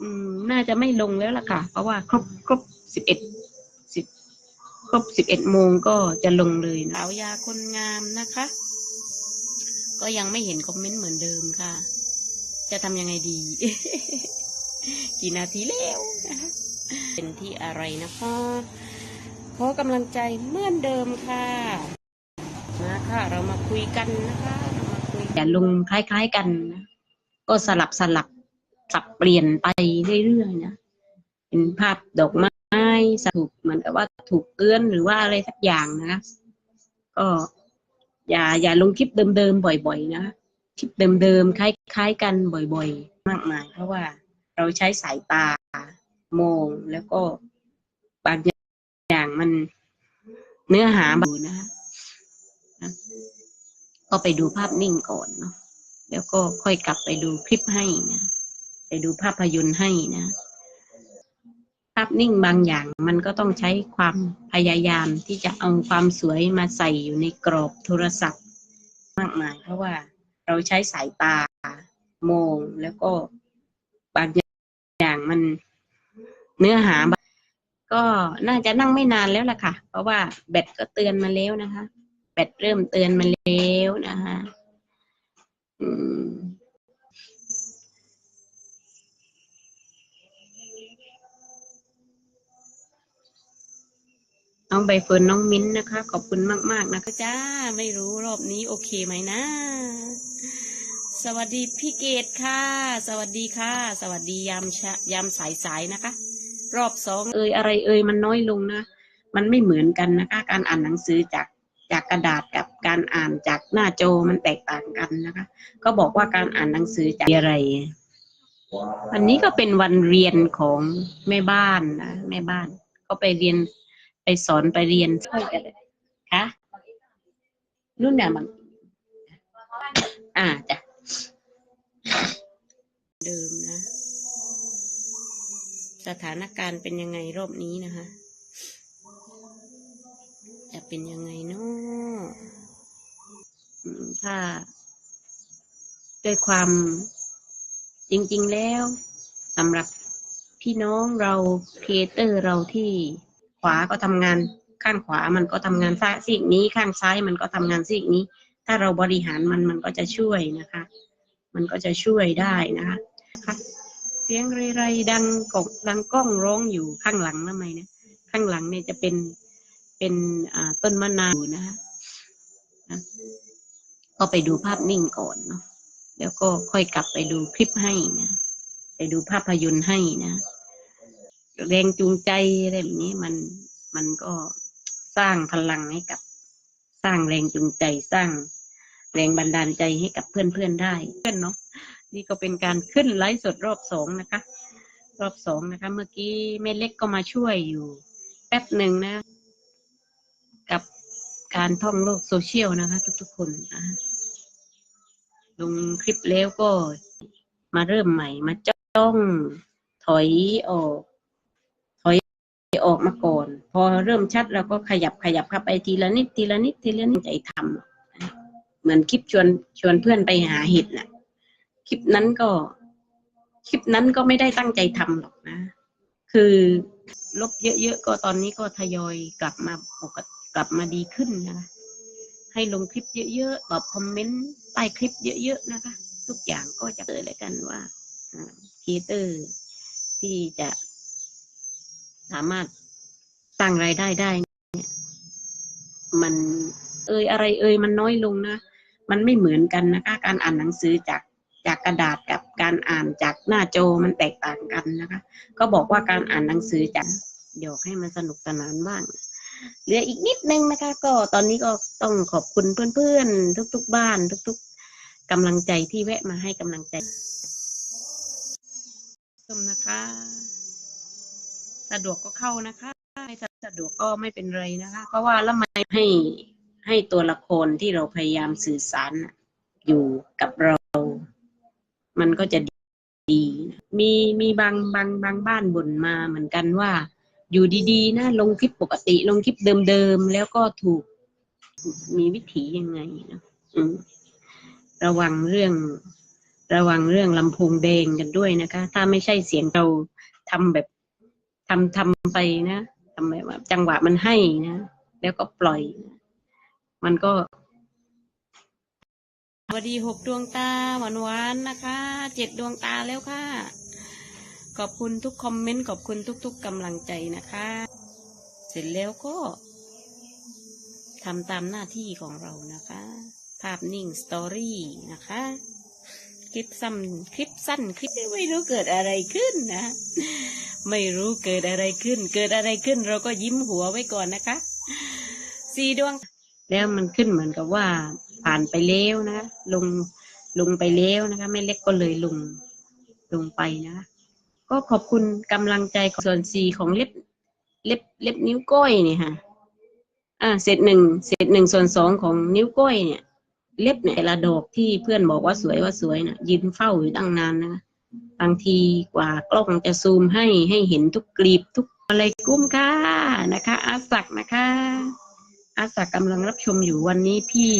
อืม น่าจะไม่ลงแล้วล่ะค่ะ เพราะว่าครบครบสิบเอ็ดสิบครบสิบเอ็ดโมงก็จะลงเลยนะสาวยาคนงามนะคะ ก็ยังไม่เห็นคอมเมนต์เหมือนเดิมค่ะ จะทำยังไงดี กี่นาทีแล้วนะคะเป็นที่อะไรนะคะขอกำลังใจเหมือนเดิมค่ะมาค่ะเรามาคุยกันนะคะเรามาคุยอย่าลงคล้าย ๆกันนะก็สลับสลับ สับเปลี่ยนไปเรื่อยๆนะเป็นภาพดอกไม้ถูกเหมือนกับว่าถูกเอื้อนหรือว่าอะไรสักอย่างนะคะก็อย่าอย่าลงคลิปเดิมๆบ่อย ๆ นะคลิปเดิมๆคล้ายๆกันบ่อย ๆ มากมาย เพราะว่าเราใช้สายตามองแล้วก็บางอย่างมันเนื้อหาบางนะนะก็ไปดูภาพนิ่งก่อนเนาะแล้วก็ค่อยกลับไปดูคลิปให้นะ ไปดูภาพยนตร์ให้นะ ภาพนิ่งบางอย่างมันก็ต้องใช้ความพยายามที่จะเอาความสวยมาใส่อยู่ในกรอบโทรศัพท์ มากมาย เพราะว่าเราใช้สายตามองแล้วก็บางอย่างมันเนื้อหาก็น่าจะนั่งไม่นานแล้วล่ะค่ะ เพราะว่าแบตก็เตือนมาแล้วนะคะ แบตเริ่มเตือนมาแล้วนะคะ อืม น้องใบเฟิร์นน้องมิ้นท์นะคะ ขอบคุณมาก ๆ นะคะจ้า ไม่รู้รอบนี้โอเคไหมนะ สวัสดีพี่เกดค่ะ สวัสดีค่ะ สวัสดียามชะยามสายๆนะคะ รอบสองเอ่ยอะไรเอ่ยมันน้อยลงนะ มันไม่เหมือนกันนะคะ การอ่านหนังสือจากจากกระดาษกับการอ่านจากหน้าโจมันแตกต่างกันนะคะ ก็บอกว่าการอ่านหนังสือจากอะไรวันนี้ก็เป็นวันเรียนของแม่บ้านนะแม่บ้านก็ไปเรียน ไปสอนไปเรียนช่วยกันเลยคะรุ่นเนี่ยบางอ่าจ้ะเดิมนะ สถานการณ์เป็นยังไงรอบนี้นะคะ จะเป็นยังไงเนาะถ้าด้วยความจริง ๆ แล้วสำหรับพี่น้องเรา ครีเอเตอร์เราที่ ขวาก็ทำงานข้างขวามันก็ทำงานซ้ายซีกนี้ข้างซ้ายมันก็ทำงานซีกนี้ ถ้าเราบริหารมันมันก็จะช่วยนะคะ มันก็จะช่วยได้นะคะเสียงไรๆดังกกดังก้องร้องอยู่ข้างหลังทำไมนะข้างหลังเนี่ยจะเป็นเป็นต้นมะนาวนะคะนะก็ไปดูภาพนิ่งก่อนเนาะแล้วก็ค่อยกลับไปดูคลิปให้นะ ไปดูภาพยนตร์ให้นะ แรงจูงใจอะไรแบบนี้มันมันก็สร้างพลังให้กับ สร้างแรงจูงใจสร้างแรงบันดาลใจให้กับเพื่อนๆได้เพื่อนเนาะนี่ก็เป็นการขึ้นไลฟ์สดรอบสองนะคะ รอบสองนะคะ เมื่อกี้แม่เล็กก็มาช่วยอยู่ แป๊บหนึ่งนะ กับการท่องโลกโซเชียลนะคะ ทุกๆคนนะลงคลิปแล้วก็มาเริ่มใหม่มาจ้องถอยออก ออกมาก่อน พอเริ่มชัดเราก็ขยับขยับเข้าไปทีละนิดทีละนิดทีละนิดใจทำเหมือนคลิปชวนชวนเพื่อนไปหาเห็ดน่ะคลิปนั้นก็คลิปนั้นก็ไม่ได้ตั้งใจทำหรอกนะ คือลบเยอะๆก็ตอนนี้ก็ทยอยกลับมาปกติกลับมาดีขึ้นนะคะให้ลงคลิปเยอะๆตอบคอมเมนต์ใต้คลิปเยอะๆนะคะ ทุกอย่างก็จะเกิดเลยกันว่าคีเตอร์ที่จะ สามารถสร้างรายได้ได้เนี่ยมัน เอ่ยอะไรเอ่ยมันน้อยลงนะมันไม่เหมือนกันนะคะการอ่านหนังสือจากจากกระดาษกับการอ่านจากหน้าจอมันแตกต่างกันนะคะ ก็บอกว่าการอ่านหนังสือจากเดี๋ยวให้มันสนุกสนานบ้างเหลืออีกนิดนึงนะคะ ก็ตอนนี้ก็ต้องขอบคุณเพื่อนๆ ทุก ๆ บ้าน ทุก ๆกำลังใจที่แวะมาให้กำลังใจชมนะคะ สะดวกก็เข้านะคะ ไม่สะดวกก็ไม่เป็นไรนะคะ เพราะว่าแล้วไม่ให้ให้ตัวละครที่เราพยายามสื่อสารอยู่กับเรา มันก็จะดี มีมีบางบางบางบ้านบ่นมาเหมือนกันว่า อยู่ดีๆนะลงคลิปปกติลงคลิปเดิมๆแล้วก็ถูกมีวิถียังไงนะระวังเรื่องระวังเรื่องลำโพงแดงกันด้วยนะคะ ถ้าไม่ใช่เสียงเราทำแบบ ทำทำไปนะทำแบบว่าจังหวะมันให้นะ แล้วก็ปล่อยนะมันก็สวัสดีหกดวงตาหวานหวานๆนะคะเจ็ดดวงตาแล้วค่ะ ขอบคุณทุกคอมเมนต์ขอบคุณทุก ๆกำลังใจนะคะ เสร็จแล้วก็ทำตามหน้าที่ของเรานะคะ ภาพนิ่งสตอรี่นะคะ คลิปสั้นคลิปสั้นคลิปไม่รู้เกิดอะไรขึ้นนะ ไม่รู้เกิดอะไรขึ้น เกิดอะไรขึ้น เราก็ยิ้มหัวไว้ก่อนนะคะสี่ดวง แล้วมันขึ้นเหมือนกับว่า ผ่านไปแล้วนะลงลงไปแล้วนะคะแม่เล็กก็เลยลงลงไปนะคะก็ขอบคุณกำลังใจของส่วนสี่ของเล็บเล็บเล็บนิ้วก้อยเนี่ยค่ะอ่าเศษหนึ่งเศษหนึ่งส่วนสองของนิ้วก้อยเนี่ย เล็บเนี่ยแต่ละดอกที่เพื่อนบอกว่าสวยว่าสวยนะยืนเฝ้าอยู่ตั้งนานนะคะบางทีกว่ากล้องจะซูมให้ให้เห็นทุกกลีบทุกอะไรกุ้มค่ะนะคะ อาศักนะคะ อาศักกำลังรับชมอยู่วันนี้พี่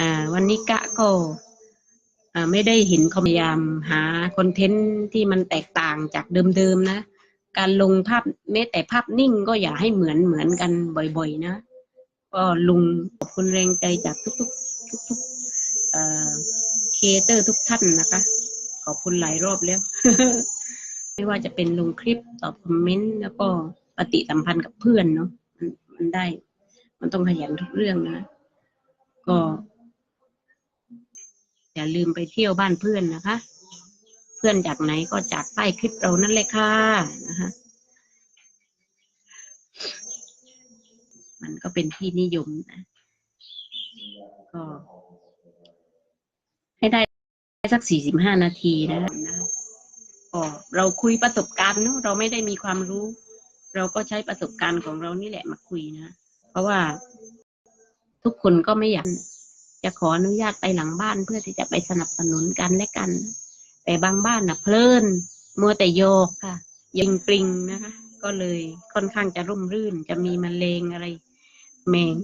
อ่า วันนี้กะก็อ่าไม่ได้เห็นเขาพยายามหาคอนเทนต์ที่มันแตกต่างจากเดิมๆนะ การลงภาพแม้แต่ภาพนิ่งก็อย่าให้เหมือนเหมือนกันบ่อย ๆ นะ ก็ลุงขอบคุณแรงใจจากทุก ๆ ทุกๆเอ่อคเอเตอร์ทุกท่านนะคะ ขอบคุณหลายรอบแล้ว ไม่ว่าจะเป็นลงคลิปตอบคอมเมนต์แล้วก็ปฏิสัมพันธ์กับเพื่อนเนาะมันมันได้ มันต้องขยันทุกเรื่องนะ ก็ อย่าลืมไปเที่ยวบ้านเพื่อนนะคะ เพื่อนจากไหนก็จากใต้คลิปเรานั่นเลยค่ะนะคะมันก็เป็นที่นิยมนะ ก็ให้ได้สักสี่สิบห้านาทีนะนะก็เราคุยประสบการณ์เนอะเราไม่ได้มีความรู้ เราก็ใช้ประสบการณ์ของเรานี่แหละมาคุยนะเพราะว่าทุกคนก็ไม่อยากจะขออนุญาตไปหลังบ้านเพื่อที่จะไปสนับสนุนกันและกัน แต่บางบ้านน่ะ เพลินมัวแต่โยกค่ะ ยิงปริงนะคะก็เลยค่อนข้างจะร่มรื่น จะมีแมลงอะไรแมง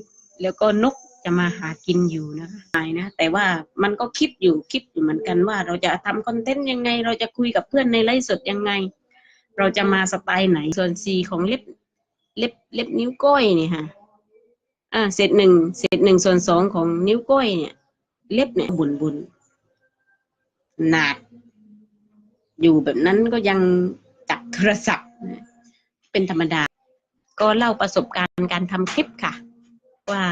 แล้วก็นก จะมาหากินอยู่นะคะหายนะ แต่ว่ามันก็คิดอยู่คิดอยู่เหมือนกันว่า เราจะทำคอนเทนต์ยังไง เราจะคุยกับเพื่อนในไลฟ์สดยังไง เราจะมาสไตล์ไหนส่วนสีของเล็บเล็บเล็บนิ้วก้อยเนี่ยค่ะอ่าเศษหนึ่งเศษหนึ่งส่วนสองของนิ้วก้อยเนี่ย เล็บเนี่ยบุนบุนหนาดอยู่แบบนั้นก็ยังจับโทรศัพท์เป็นธรรมดา ก็เล่าประสบการณ์การทำคลิปค่ะ ว่า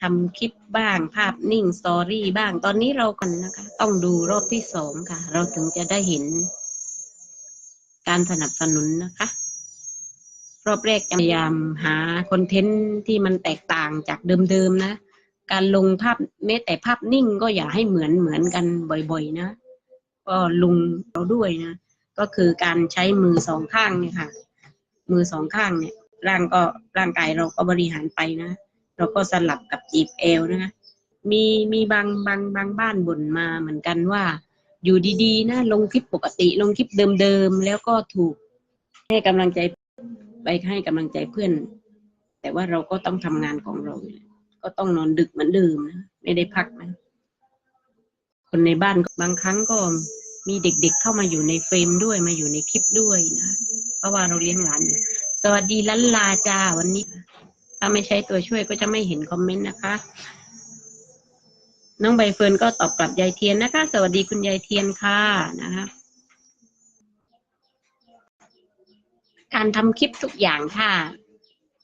ทำคลิปบ้างภาพนิ่งสตอรี่บ้าง ตอนนี้เรากันนะคะ ต้องดูรอบที่สองค่ะ เราถึงจะได้เห็น การสนับสนุนนะคะ รอบแรกพยายามหาคอนเทนต์ที่มันแตกต่างจากเดิมๆนะ การลงภาพแม้แต่ภาพนิ่งก็อย่าให้เหมือนเหมือนกันบ่อยๆนะ ก็ลุงเราด้วยนะ ก็คือการใช้มือสองข้างเนี่ยค่ะ มือสองข้างเนี่ย ร่างก็ร่างกายเราก็บริหารไปนะ เราก็สลับกับจีบเอวนะคะมีมีบางบางบางบ้านบ่นมาเหมือนกันว่า อยู่ดีๆนะลงคลิปปกติลงคลิปเดิมๆแล้วก็ถูกให้กำลังใจไปให้กำลังใจเพื่อน แต่ว่าเราก็ต้องทำงานของเราเนี่ยก็ต้องนอนดึกเหมือนเดิมนะไม่ได้พักนะคนในบ้านบางครั้งก็มีเด็กๆเข้ามาอยู่ในเฟรมด้วยมาอยู่ในคลิปด้วยนะเพราะว่าเราเลี้ยงหลานสวัสดีลันลาจ้าวันนี้ ถ้าไม่ใช้ตัวช่วยก็จะไม่เห็นคอมเมนต์นะคะ น้องใบเฟิร์นก็ตอบกลับยายเทียนนะคะ สวัสดีคุณยายเทียนค่ะนะคะการทำคลิปทุกอย่างถ้า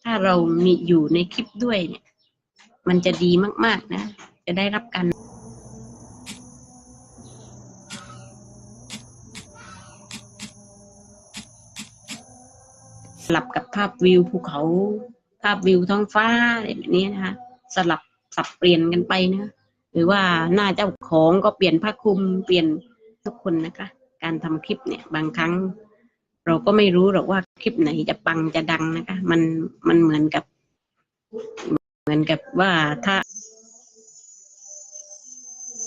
ถ้าเรามีอยู่ในคลิปด้วยเนี่ย มันจะดีมาก ๆ นะ จะได้รับการสลับกับภาพวิวภูเขา ภาพวิวท้องฟ้าอะไรแบบนี้นะคะ สลับสับเปลี่ยนกันไปนะหรือว่าหน้าเจ้าของก็เปลี่ยนผ้าคลุมเปลี่ยนทุกคนนะคะ การทำคลิปเนี่ยบางครั้ง เราก็ไม่รู้หรอกว่าคลิปไหนจะปังจะดังนะคะ มันมันเหมือนกับ เหมือนกับว่าถ้า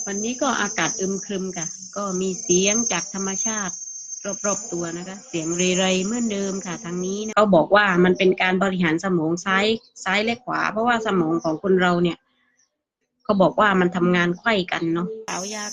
วันนี้ก็อากาศอึมครึมค่ะ ก็มีเสียงจากธรรมชาติ รอบๆตัวนะคะ เสียงเรไรเหมือนเดิมค่ะทางนี้นะเขาบอกว่ามันเป็นการบริหารสมองซ้ายซ้ายและขวา เพราะว่าสมองของคนเราเนี่ยเขาบอกว่ามันทำงานไขว้กันเนาะสาวยา